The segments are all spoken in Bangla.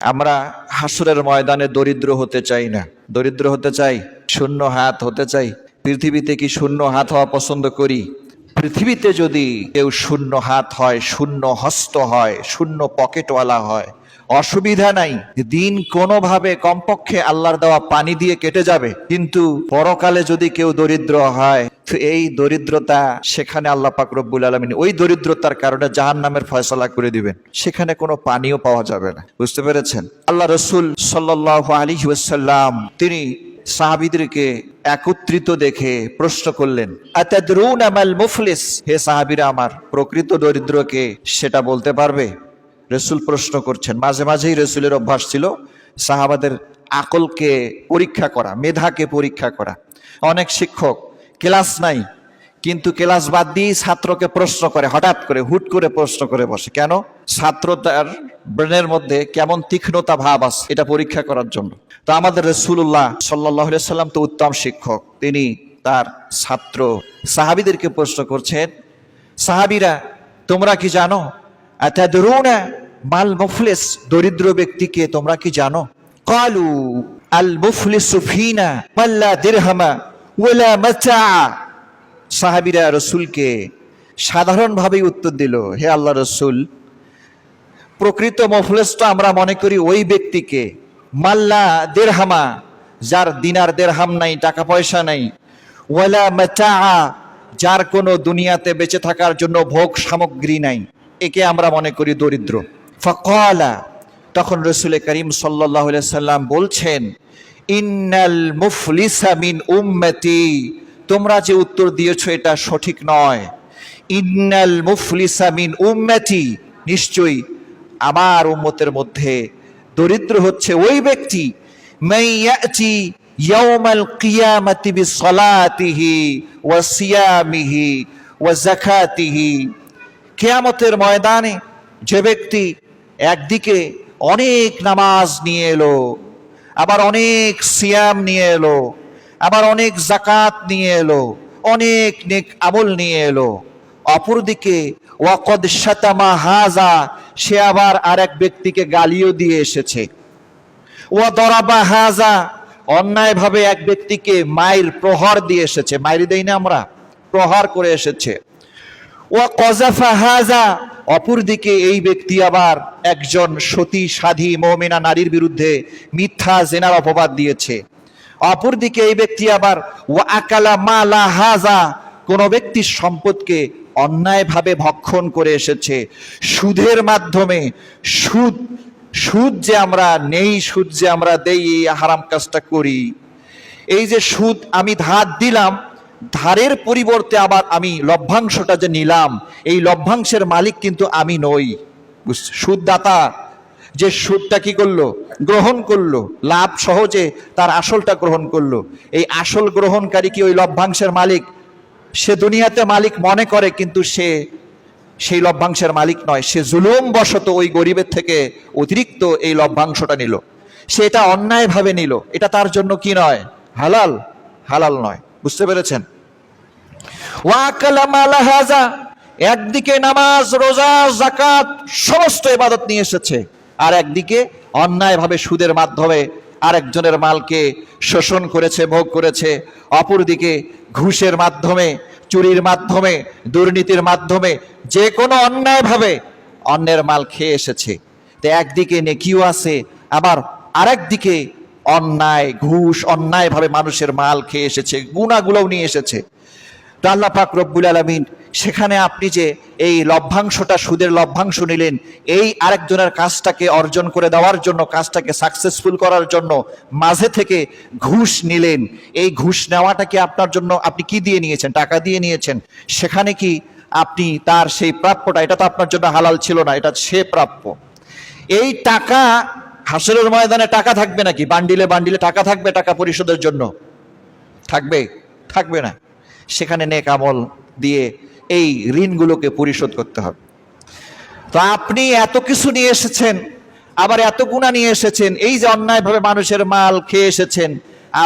আমরা হাসুরের ময়দানে দরিদ্র হতে চাই না। দরিদ্র হতে চাই, শূন্য হাত হতে চাই। পৃথিবীতে কি শূন্য হাত হওয়া পছন্দ করি? পৃথিবীতে যদি কেউ শূন্য হাত হয়, শূন্য হস্ত হয়, শূন্য পকেটওয়ালা হয়, অসুবিধা নাই। দিন কোনোভাবে কমপক্ষে আল্লাহর দেওয়া পানি দিয়ে কেটে যাবে। কিন্তু পরকালে যদি কেউ দরিদ্র হয় তো এই দরিদ্রতা সেখানে আল্লাহ পাক রব্বুল আলমিন ওই দরিদ্রতার কারণে জাহান নামের ফয়সলা করে দিবেন। সেখানে কোনো পানিও পাওয়া যাবে না। বুঝতে পেরেছেন? আল্লাহ রসুল সাল্লাহ আলী ওয়াসাল্লাম তিনি সাহাবিদেরকে একত্রিত দেখে প্রশ্ন করলেন আমাল মুফলিস? হে সাহাবীরা আমার, প্রকৃত দরিদ্রকে সেটা বলতে পারবে? রসুল প্রশ্ন করছেন। মাঝে মাঝেই রসুলের অভ্যাস ছিল সাহাবাদের আকলকে পরীক্ষা করা, মেধাকে পরীক্ষা করা। অনেক শিক্ষক ক্লাস নাই, কিন্তু ক্লাস বাদ দিয়ে ছাত্রকে প্রশ্ন করে, হঠাৎ করে, হুট করে প্রশ্ন করে বসে। কেন? ছাত্র তার ব্রেনের মধ্যে কেমন তীক্ষ্ণতা ভাব আছে, এটা পরীক্ষা করার জন্য। তো আমাদের রসুল্লাহ সাল্লাহ সাল্লাম তো উত্তম শিক্ষক। তিনি তার ছাত্র সাহাবিদেরকে প্রশ্ন করছেন, সাহাবিরা, তোমরা কি জানো? মাল মুফলিস, দরিদ্র ব্যক্তিকে তোমরা কি জানো? কালু, আল মুফলিসু ওয়ালা মাতা। সাহাবিরা রসুলকে সাধারণভাবেই উত্তর দিল, হে আল্লাহ রসুল, প্রকৃত মফলেস তো আমরা মনে করি ওই ব্যক্তিকে। মাল্লা দেড়হামা, যার দিনার দেড়হাম নাই, টাকা পয়সা নাই। ওয়ালা মাতা, যার কোনো দুনিয়াতে বেঁচে থাকার জন্য ভোগ সামগ্রী নাই। একে আমরা মনে করি দরিদ্র। ফকালা তখন রসুল করিম সাল্লাহ সাল্লাম বলছেন ইন্নাল মুফলিসা মিন উম্মতি। তোমরা যে উত্তর দিয়েছ, এটা সঠিক নয়। ইন্নাল মুফলিসা মিন উম্মতি। নিশ্চয়ই আমার উম্মতের মধ্যে দরিদ্র হচ্ছে ওই ব্যক্তি। মাইয়াতি ইয়াউমাল কিয়ামাতি বিসলাতিহি ওয়া সিয়ামিহি ওয়া যাকাতিহি। কেয়ামতের ময়দানে যে ব্যক্তি একদিকে অনেক নামাজ নিয়ে এলো আবার অনেক সিয়াম নিয়ে এলো, আবার অনেক জাকাত নিয়ে এলো, অনেক নেক আমল নিয়ে এলো। অপরদিকে, ওয়াকদ শাতামা হাজা, সে আবার আরেক ব্যক্তিকে গালিও দিয়ে এসেছে। ও দরাবা হাজা, অন্যায়ভাবে এক ব্যক্তিকে মায়ের প্রহার দিয়ে এসেছে। মায়ের দেই না আমরা, প্রহার করে এসেছে। ও কজাফা অপরদিকে এই ব্যক্তি আবার একজন সতী, সাধী, মৌমিনা নারীর বিরুদ্ধে মিথ্যা জেনার অপবাদ দিয়েছে। অপরদিকে এই ব্যক্তি আবার ও আকালা মালা হাজা কোন ব্যক্তির সম্পদকে অন্যায়ভাবে ভক্ষণ করে এসেছে। সুদের মাধ্যমে সুদ সুদ যে আমরা নেই, সুদ যে আমরা দেই হারাম কাজটা করি। এই যে সুদ আমি ধার দিলাম ধারের পরিবর্তে আবার আমি লভ্যাংশটা যে নিলাম, এই লভ্যাংশের মালিক কিন্তু আমি নই। সুদদাতা যে সুদটা কি করল? গ্রহণ করল। লাভ সহজে তার আসলটা গ্রহণ করল। এই আসল গ্রহণকারী কি ওই লভ্যাংশের মালিক? সে দুনিয়াতে মালিক মনে করে, কিন্তু সে সেই লভ্যাংশের মালিক নয়। সে জুলুম বশত ওই গরিবের থেকে অতিরিক্ত এই লভ্যাংশটা নিল। সে এটা অন্যায়ভাবে নিল। এটা তার জন্য কি নয়? হালাল। হালাল নয়। বুঝতে পেরেছেন? একদিকে নামাজ, রোজা জাকাত সমস্ত ইবাদত নিয়ে এসেছে। আর একদিকে অন্যায়ভাবে সুদের মাধ্যমে আরেকজনের মালকে শোষণ করেছে, ভোগ করেছে। অপরদিকে ঘুষের মাধ্যমে, চুরির মাধ্যমে, দুর্নীতির মাধ্যমে যে কোনো অন্যায়ভাবে অন্যের মাল খেয়ে এসেছে। তো একদিকে নেকিও আছে, আবার আরেকদিকে অন্যায়, ঘুষ, অন্যায়ভাবে মানুষের মাল খেয়ে এসেছে, গুণাগুলোও নিয়ে এসেছে। তো আল্লাহ পাক রব্বুল আলমিন সেখানে আপনি যে এই লভ্যাংশটা, সুদের লভ্যাংশ নিলেন, এই আরেকজনের কাজটাকে অর্জন করে দেওয়ার জন্য, কাজটাকে সাকসেসফুল করার জন্য মাঝে থেকে ঘুষ নিলেন। এই ঘুষ নেওয়াটা কি আপনার জন্য আপনি কি দিয়ে নিয়েছেন? টাকা দিয়ে নিয়েছেন। সেখানে কি আপনি তার সেই প্রাপ্যটা, এটা তো আপনার জন্য হালাল ছিল না, এটা সে প্রাপ্য। এই টাকা হাসরের ময়দানে টাকা থাকবে নাকি? বান্ডিলে বান্ডিলে টাকা থাকবে, টাকা পরিশোধের জন্য? থাকবে থাকবে না। সেখানে নেক আমল দিয়ে এই ঋণগুলোকে পরিশোধ করতে হবে। তো আপনি এত কিছু নিয়ে এসেছেন, আবার এত গুণা নিয়ে এসেছেন, এই যে অন্যায়ভাবে মানুষের মাল খেয়ে এসেছেন,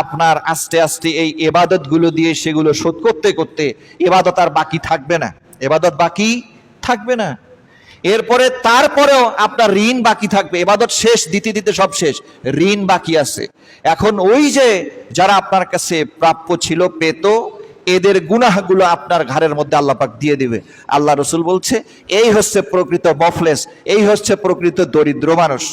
আপনার আস্তে আস্তে এই এবাদতগুলো দিয়ে সেগুলো শোধ করতে করতে এবাদত আর বাকি থাকবে না। এবাদত বাকি থাকবে না। এরপরে তারপরেও আপনার ঋণ বাকি থাকবে। এবাদত শেষ দিতে দিতে সব শেষ। ঋণ বাকি আছে। এখন ওই যে যারা আপনার কাছে প্রাপ্য ছিল, পেত, এদের গুনাহগুলো আপনার ঘরের মধ্যে আল্লাপাক দিয়ে দিবে। আল্লাহ রসুল বলছে, এই হচ্ছে প্রকৃত মফলেস, এই হচ্ছে প্রকৃত দরিদ্র মানুষ।